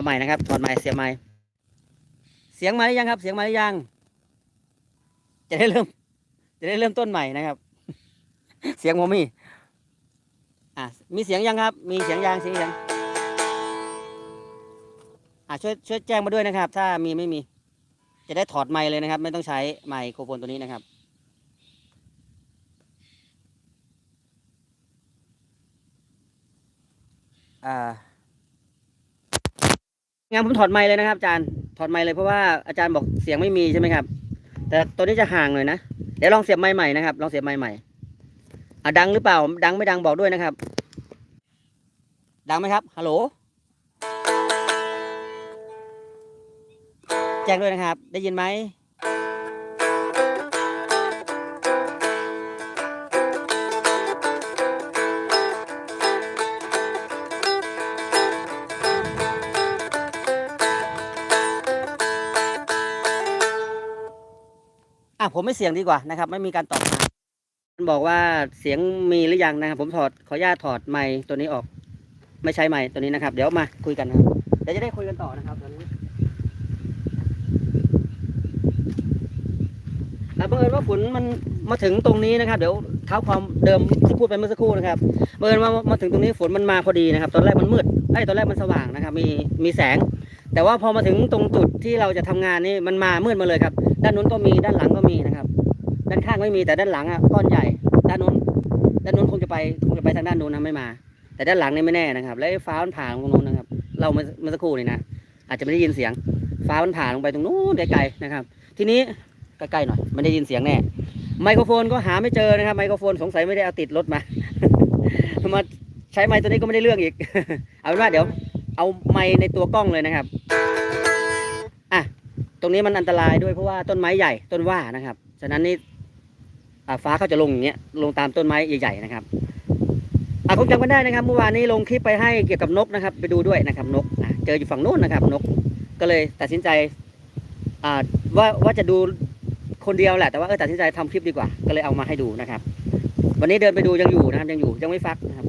เอาใหม่นะครับถอดใหม่เสียบใหม่ เสียงมาหรือยังครับ เสียงมาหรือยัง จะได้เริ่ม จะได้เริ่มต้นใหม่นะครับ เสียงผมมีอะมีเสียงยังครับ มีเสียงยังเสียงยังอะช่วยช่วยแจ้งมาด้วยนะครับ ถ้ามีไม่มี จะได้ถอดไมค์เลยนะครับ ไม่ต้องใช้ไมโครโฟนตัวนี้นะครับอ่า งานผมถอดไม้เลยนะครับอาจารย์ถอดไม้เลยเพราะว่าอาจารย์บอกเสียงไม่มีใช่ไหมครับ แต่ตัวนี้จะห่างหน่อยนะเดี๋ยวลองเสียบไม้ใหม่นะครับลองเสียบไม้ใหม่อะดังหรือเปล่า ดังไม่ดังบอกด้วยนะครับ ดังไหมครับฮัลโหลแจ้งด้วยนะครับ ได้ยินไหม ผมไม่เสียงดีกว่านะครับ ไม่มีการตอบมามันบอกว่าเสียงมีหรือยังนะครับ ผมถอดขออนุญาตถอดไมค์ตัวนี้ออก ไม่ใช้ไมค์ตัวนี้นะครับ เดี๋ยวมาคุยกันนะครับเดี๋ยวจะได้คุยกันต่อนะครับตอนนี้อะบังเอิญว่าฝนมันมาถึงตรงนี้นะครับ เดี๋ยวเท้าความเดิมที่พูดไปเมื่อสักครู่นะครับบังเอิญว่ามาถึงตรงนี้ฝนมันมาพอดีนะครับ ตอนแรกมันมืดไอ้ตอนแรกมันสว่างนะครับ มีมีแสง แต่ว่าพอมาถึงตรงจุดที่เราจะทำงานนี่มันมามืดมาเลยครับ ด้านนู้นก็มีด้านหลังก็มีนะครับ ด้านข้างไม่มีแต่ด้านหลังอะก้อนใหญ่ด้านนู้นด้านนู้นคงจะไปคงจะไปทางด้านนู้นนะไม่มา แต่ด้านหลังนี่ไม่แน่นะครับ แล้วฟ้ามันผ่าลงตรงนู้นนะครับ เราเมื่อเมื่อสักครู่นี่นะอาจจะไม่ได้ยินเสียง ฟ้ามันผ่าลงไปตรงนู้นไกลๆนะครับ ทีนี้ใกล้ๆหน่อยไม่ได้ยินเสียงแน่ไมโครโฟนก็หาไม่เจอนะครับไมโครโฟนสงสัยไม่ได้เอาติดรถมามาใช้ไมค์ตัวนี้ก็ไม่ได้เรื่องอีก เอาเป็นว่าเดี๋ยว เอาไมค์ในตัวกล้องเลยนะครับอะตรงนี้มันอันตรายด้วยเพราะว่าต้นไม้ใหญ่ต้นว่านะครับ ฉะนั้นนี่ฟ้าเขาจะลงอย่างเงี้ยลงตามต้นไม้ใหญ่ๆนะครับอะคงจำกันได้นะครับ เมื่อวานนี้ลงคลิปไปให้เกี่ยวกับนกนะครับ ไปดูด้วยนะครับนกเจออยู่ฝั่งโน้นนะครับ นกก็เลยตัดสินใจว่าว่าจะดูคนเดียวแหละแต่ว่าเออตัดสินใจทำคลิปดีกว่า ก็เลยเอามาให้ดูนะครับ วันนี้เดินไปดูยังอยู่นะครับยังอยู่ยังไม่ฟักนะครับ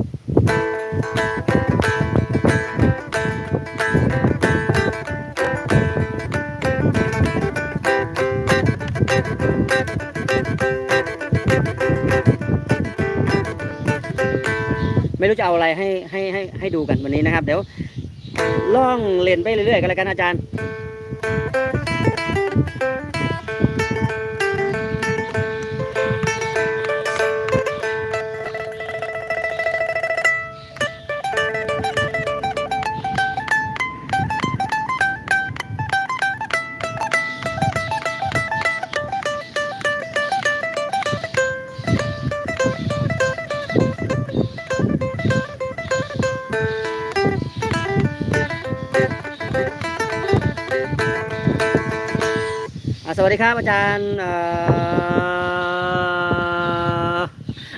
ไม่รู้จะเอาอะไรให้ให้ให้ให้ดูกันวันนี้นะครับ เดี๋ยวล่องเลนไปเรื่อยๆกันแล้วกันอาจารย์ ดีครับอาจารย์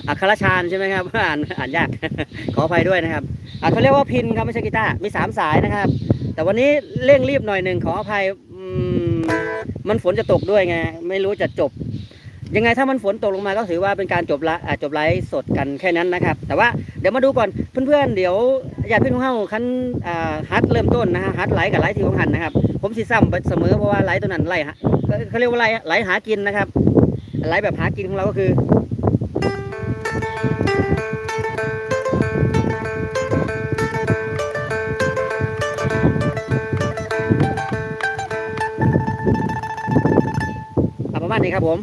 อัครชาญใช่ไหมครับอ่านอ่านยาก ขออภัยด้วยนะครับอะเขาเรียกว่าพินครับไม่ใช่กีตาร์มีสามสายนะครับ แต่วันนี้เร่งรีบหน่อยหนึ่งขออภัยมันฝนจะตกด้วยไงไม่รู้จะจบ ยังไงถ้ามันฝนตกลงมาก็ถือว่าเป็นการจบละจบไลฟ์สดกันแค่นั้นนะครับ แต่ว่าเดี๋ยวมาดูก่อนเพื่อนๆเดี๋ยวญาติพี่น้องเฮาคันฮัทเริ่มต้นนะฮะฮัทไลฟ์กับไลฟ์ที่ของหันนะครับ ผมสิซ้ำไปเสมอเพราะว่าไหลตัวนั้นไหลฮะเขาเรียกว่าไหล่ไล่หากินนะครับไหลแบบหากินของเราก็คือเอาประมาณนี้ครับผม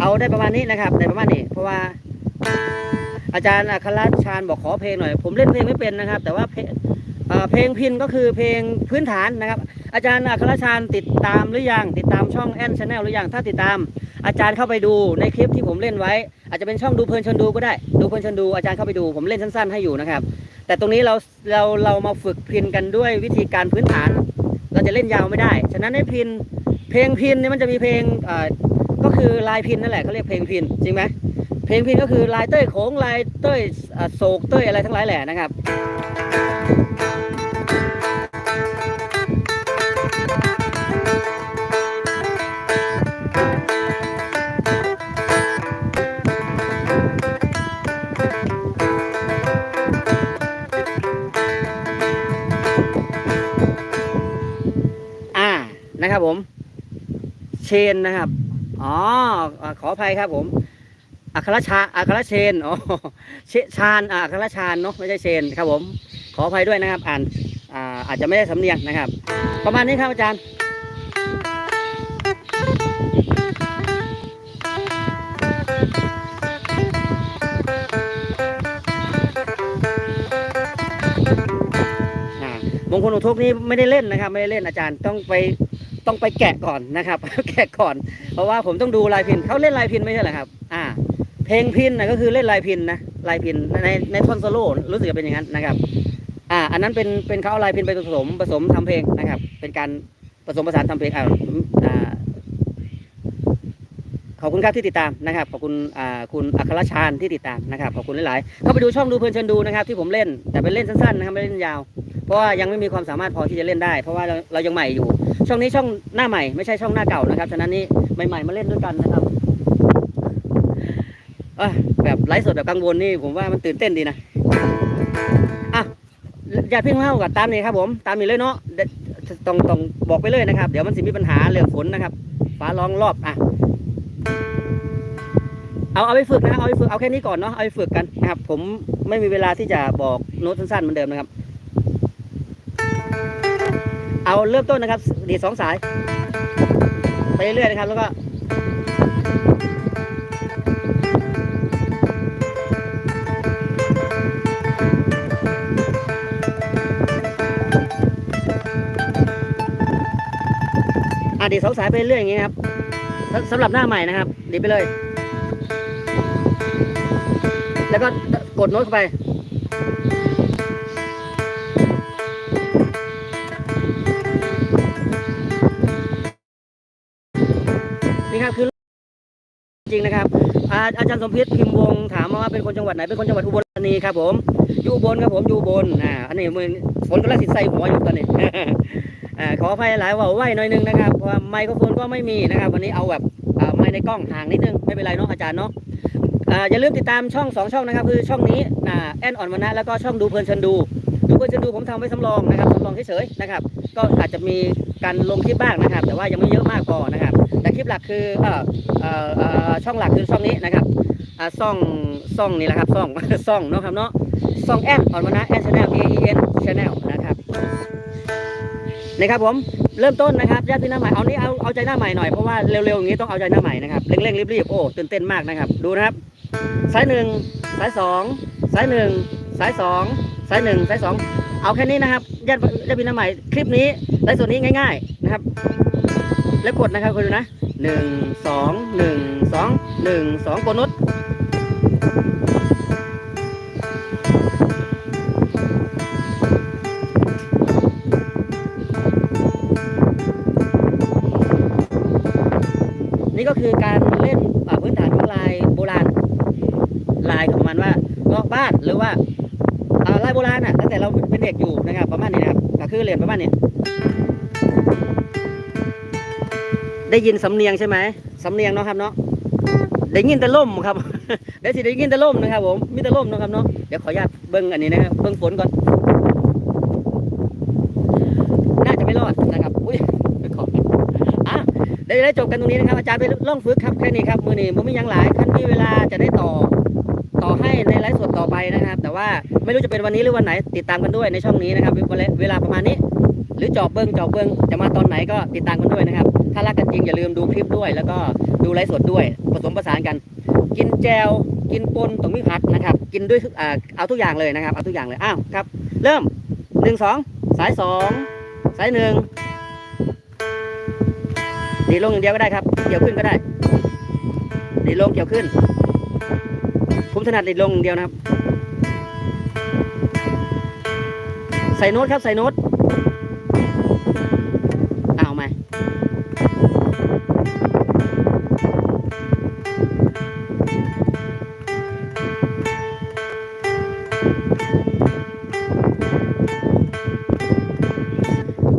เอาได้ประมาณนี้นะครับได้ประมาณนี้ เพราะว่าอาจารย์อัครชาญบอกขอเพลงหน่อย ผมเล่นเพลงไม่เป็นนะครับ แต่ว่าเพลง เพลงพินก็คือเพลงพื้นฐานนะครับ อาจารย์อัครชาญติดตามหรือยังติดตามช่องแอนชาแนลหรือยังถ้าติดตาม อาจารย์เข้าไปดูในคลิปที่ผมเล่นไว้ อาจจะเป็นช่องดูเพลินชนดูก็ได้ ดูเพลินชนดูอาจารย์เข้าไปดูผมเล่นสั้น ๆ ให้อยู่นะครับ แต่ตรงนี้เราเราเรามาฝึกพินกันด้วยวิธีการพื้นฐาน เราจะเล่นยาวไม่ได้ฉะนั้นในพินเพลงพินเนี่ยมันจะมีเพลงก็คือลายพินนั่นแหละเขาเรียกเพลงพินจริงไหม เพลงพินก็คือลายเต้ยโขงลายเต้ยโศกเต้ยอะไรทั้งหลายแหละนะครับอนะครับผม เชนนะครับ อ๋อ ขออภัยครับผม อัครชาอัครเชนอ๋อเชชาญอ่าอัครชาญเนาะไม่ใช่เชนครับผม ขออภัยด้วยนะครับ อ่านอ่าอาจจะไม่ได้สำเนียงนะครับ ประมาณนี้ครับอาจารย์อ่ามงคลอุทกนี่ไม่ได้เล่นนะครับ ไม่ได้เล่นอาจารย์ต้องไปต้องไปแกะก่อนนะครับ แกะก่อน เพราะว่าผมต้องดูลายพินเขาเล่นลายพินไม่ใช่เหรอครับ อ่า เพลงพินนะก็คือเล่นลายพินนะลายพินในในท่อนโซโล่รู้สึกจะเป็นอย่างนั้นนะครับ อ่า อันนั้นเป็นเป็นเขาเอาลายพินไปผสมผสมทำเพลงนะครับ เป็นการผสมผสานทำเพลงอ่าขอบคุณครับที่ติดตามนะครับขอบคุณอ่าคุณอัครชาญที่ติดตามนะครับขอบคุณหลายๆเข้าไปดูช่องดูเพลินเชิญดูนะครับ ที่ผมเล่นแต่เป็นเล่นสั้นๆนะครับไม่เล่นยาว เพราะว่ายังไม่มีความสามารถพอที่จะเล่นได้ เพราะว่าเราเรายังใหม่อยู่ ช่องนี้ช่องหน้าใหม่ไม่ใช่ช่องหน้าเก่านะครับฉะนั้นนี่ใหม่ๆมาเล่นด้วยกันนะครับ แบบไลฟ์สดแบบกังวลนี่ผมว่ามันตื่นเต้นดีนะอะอย่าเพิ่งเล่ากับตามนี่ครับผมตามนี่เลยเนาะต้องต้องบอกไปเลยนะครับ เดี๋ยวมันสิมีปัญหาเรื่องฝนนะครับฟ้าร้องรอบอะเอาเอาไปฝึกนะเอาไปฝึกเอาแค่นี้ก่อนเนาะเอาไปฝึกกันนะครับ ผมไม่มีเวลาที่จะบอกโน้ตสั้นๆเหมือนเดิมนะครับ เอาเริ่มต้นนะครับ ดีสองสาย ไปเรื่อยๆนะครับ แล้วก็ ดีดสองสายไปเรื่อยอย่างนี้ครับสำหรับหน้าใหม่นะครับ ดีดไปเลย แล้วก็กดโน้ตเข้าไปนี่ครับคือจริงนะครับอาอาจารย์สมพิษพิมพ์วงถามมาว่าเป็นคนจังหวัดไหนเป็นคนจังหวัดอุบลธานีครับผมอยู่อุบลครับผมอยู่อุบลอ่าอันนี้มือฝนก็ล้วสิใส่หัวอยู่ตอนนี้อ่ ขออภัยหลายว่าไหวหน่อยนึงนะครับเพราะว่าไมโครโฟนก็ไม่มีนะครับ วันนี้เอาแบบไมค์ในกล้องห่างนิดนึงไม่เป็นไรเนาะอาจารย์เนาะอ่าอย่าลืมติดตามช่องสองช่องนะครับ คือช่องนี้แอนอ่อนวันนะแล้วก็ช่องดูเพลินชิญดู ดูเพลินชิญดูผมทำไว้สำรองนะครับสำรองเฉยๆนะครับ ก็อาจจะมีการลงคลิปบ้างนะครับ แต่ว่ายังไม่เยอะมากพอนะครับ แต่คลิปหลักคืออช่องหลักคือช่องนี้นะครับซ่องซ่องนี่แหละครับซ่องซ่องเนาะครับเนาะซ่องแอนอ่อนมานะแอนชาแนล A E N Channel นะครับ นะครับผมเริ่มต้นนะครับญาติพี่หน้าใหม่เอานี้เอาเอาใจหน้าใหม่หน่อยเพราะว่าเร็วๆอย่างนี้ต้องเอาใจหน้าใหม่นะครับเร่งๆรีบๆโอ้ตื่นเต้นมากนะครับดูนะครับสายหนึ่งสายสองสายหนึ่งสายสองสายหนึ่งสายสองเอาแค่นี้นะครับญาติญาติพี่หน้าใหม่คลิปนี้ไลฟ์สดนี้ง่าย ๆนะครับ แล้วกดนะครับคุณดูนะหนึ่งสองหนึ่งสองหนึ่งสองกดนุด กอยู่นะครับ ประมาณนี้นะครับก็คือเรียนประมาณนี้ได้ยินสำเนียงใช่ไหมสำเนียงเนาะครับเนาะได้ยินแต่ล่มครับเดี๋ยวสิได้ยินแต่ล่มนะครับผมมีแต่ล่มเนาะครับเนาะเดี๋ยวขออนุญาตเบิ้งอันนี้นะครับเบิ้งฝนก่อนน่าจะไม่รอดนะครับอุ้ยขออะเดี๋ยวจะได้จบกันตรงนี้นะครับอาจารย์ไปล่องฝึกครับแค่นี้ครับมือนี้ผมมียังหลายท่านมีเวลาจะได้ต่อ ต่อให้ในไลฟ์สดต่อไปนะครับ แต่ว่าไม่รู้จะเป็นวันนี้หรือวันไหนติดตามกันด้วยในช่องนี้นะครับเวลาประมาณนี้ หรือจอบเบิ้งจอบเบิ้งจะมาตอนไหนก็ติดตามกันด้วยนะครับ ถ้ารักกันจริงอย่าลืมดูคลิปด้วย แล้วก็ดูไลฟ์สดด้วยผสมผสานกัน กินแจวกินปนตรงมีผักนะครับ กินด้วยเอาทุกอย่างเลยนะครับเอาทุกอย่างเลยอ้าวครับ เริ่มหนึ่งสองสายสองสายหนึ่งดีลงอย่างเดียวก็ได้ครับเกี่ยวขึ้นก็ได้ดีลงเกี่ยวขึ้น ผมถนัดดีดลงอย่างเดียวนะครับ ใส่โน้ตครับ ใส่โน้ตเอาไหม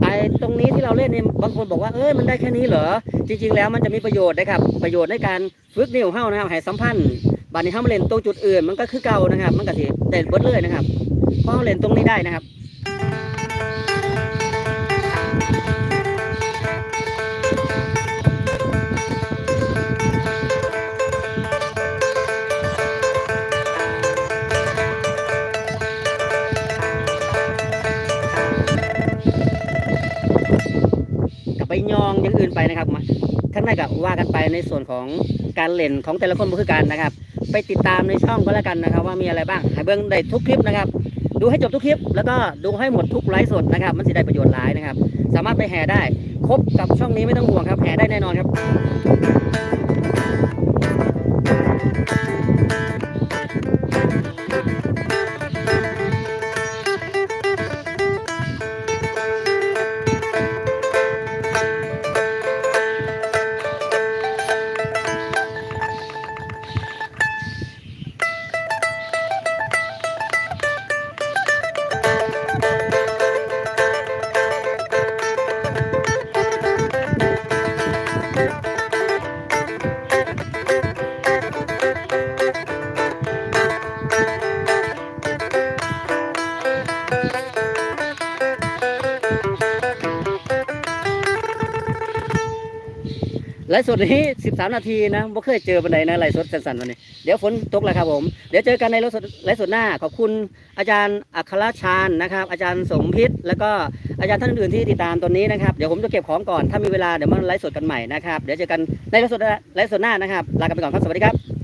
ไอตรงนี้ที่เราเล่นเนี่ยบางคนบอกว่าเอ้ยมันได้แค่นี้เหรอ จริง ๆ แล้วมันจะมีประโยชน์นะครับ ประโยชน์ในการฝึกนิ้วเฮ้านะครับให้สัมพันธ์ บานนี้ถ้ามาเล่นตรงจุดอื่นมันก็คือเก่านะครับ มันก็สิเด่นเบิดเลยนะครับเพราะเรล่นตรงนี้ได้นะครับไปยองอย่างอื่นไปนะครับมาข้างในก็ว่ากันไปในส่วนของการเล่นของแต่ละคนก็คือการนะครับ ไปติดตามในช่องก็แล้วกันนะครับ ว่ามีอะไรบ้างให้เบิ้งได้ทุกคลิปนะครับ ดูให้จบทุกคลิป แล้วก็ดูให้หมดทุกไลฟ์สดนะครับ มันจะได้ประโยชน์หลายนะครับ สามารถไปแห่ได้ครบกับช่องนี้ไม่ต้องห่วงครับแห่ได้แน่นอนครับ ไลฟ์สดนี้ 13 นาทีนะไม่เคยเจอบันไดนะไลฟ์สดสั้นๆวันนี้ เดี๋ยวฝนตกแล้วครับผม เดี๋ยวเจอกันในไลฟ์สดไลฟ์สดหน้า ขอบคุณอาจารย์อัครชาญนะครับ อาจารย์สมพิษ แล้วก็อาจารย์ท่านอื่นๆที่ติดตามตอนนี้นะครับ เดี๋ยวผมจะเก็บของก่อน ถ้ามีเวลาเดี๋ยวมาไลฟ์สดกันใหม่นะครับ เดี๋ยวเจอกันในไลฟ์สดไลฟ์สดหน้านะครับ ลากันไปก่อนครับ สวัสดีครับ